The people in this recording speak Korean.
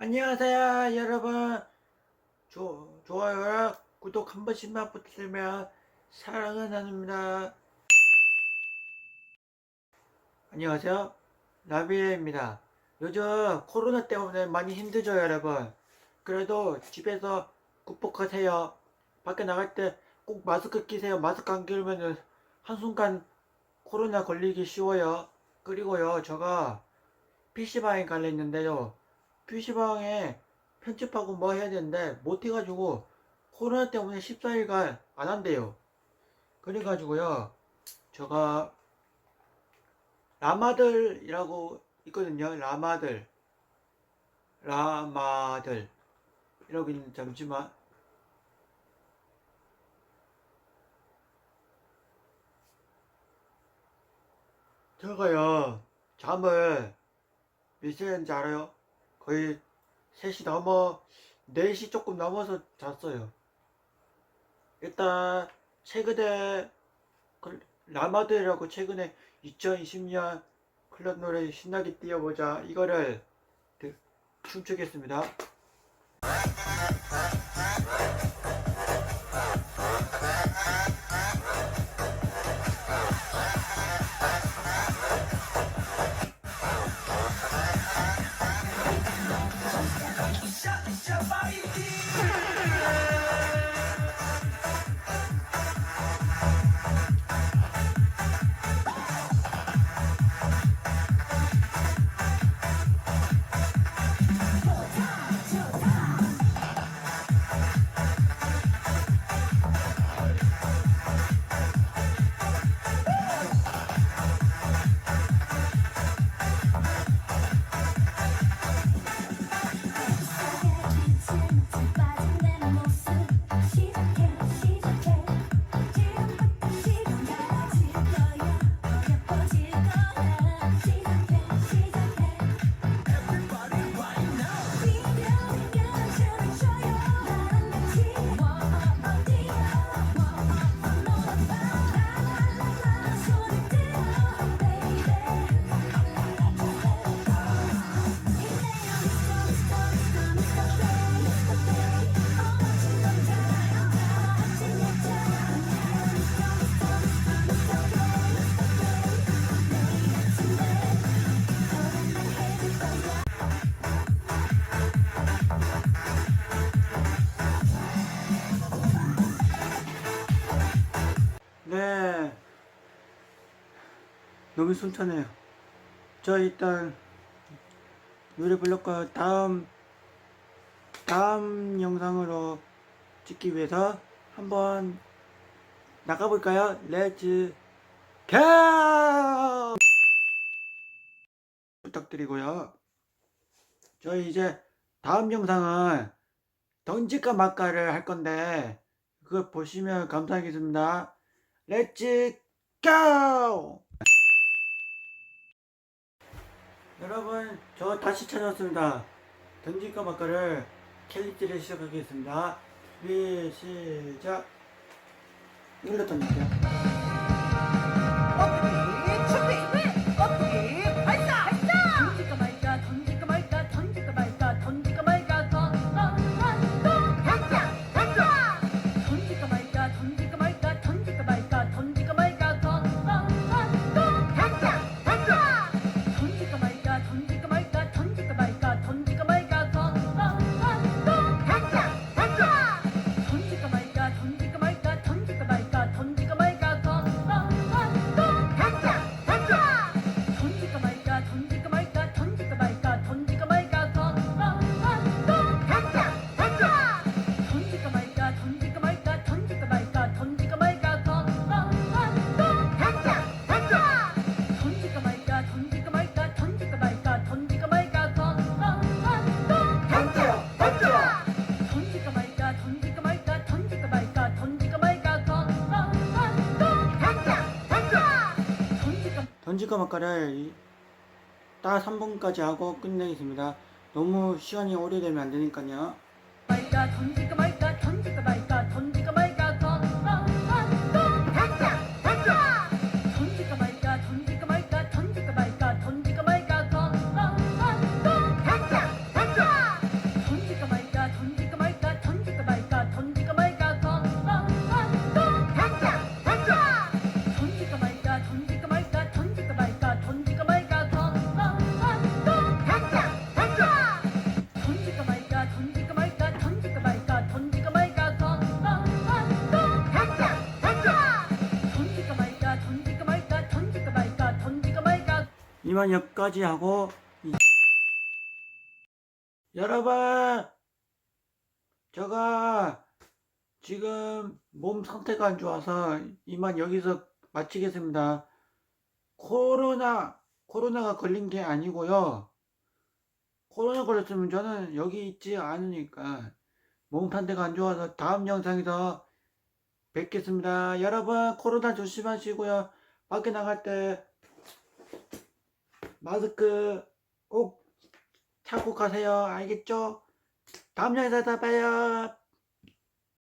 안녕하세요 여러분. 조, 좋아요랑 구독 한 번씩만 부탁드리면 사랑을 나눕니다. 안녕하세요. 나비입니다. 요즘 코로나 때문에 많이 힘들죠 여러분. 그래도 집에서 극복하세요. 밖에 나갈 때 꼭 마스크 끼세요. 마스크 안 끼우면 한순간 코로나 걸리기 쉬워요. 그리고요 제가 PC방에 갈려 있는데요 PC방에 편집하고 뭐 해야 되는데 못해가지고 코로나 때문에 14일간 안 한대요. 그래가지고요, 제가 라마들이라고 있거든요. 라마들. 라마들. 이러고 있는데 잠시만. 제가요, 잠을 몇 시간인지 알아요? 거의 3시 넘어 4시 조금 넘어서 잤어요. 일단 최근에 그 라마드라고 최근에 2020년 클럽 노래 신나게 뛰어보자 이거를 드- 춤추겠습니다. Bobby 네. 너무 순탄해요. 저 일단 노래 불렀고 다음 다음 영상으로 찍기 위해서 한번 나가볼까요? 렛츠 고! 부탁드리고요. 저희 이제 다음 영상은 던질까 말까를 할 건데 그거 보시면 감사하겠습니다. 렛츠 고! 여러분 저 다시 찾아왔습니다. 던질까 말까를 캘리티를 시작하겠습니다. 준비 시작. 이걸로 던질게요. 말까를 이- 딱 3분까지 하고 끝내겠습니다. 너무 시간이 오래되면 안 되니까요. 던질까 말까 던질까 말까 던질까 말까 이만 여기까지 하고 이- 여러분 제가 지금 몸 상태가 안 좋아서 이만 여기서 마치겠습니다. 코로나 코로나가 걸린 게 아니고요. 코로나 걸렸으면 저는 여기 있지 않으니까 몸 상태가 안 좋아서 다음 영상에서 뵙겠습니다. 여러분 코로나 조심하시고요. 밖에 나갈 때 마스크 꼭 가세요. 알겠죠? 다음 영상에서 봐요.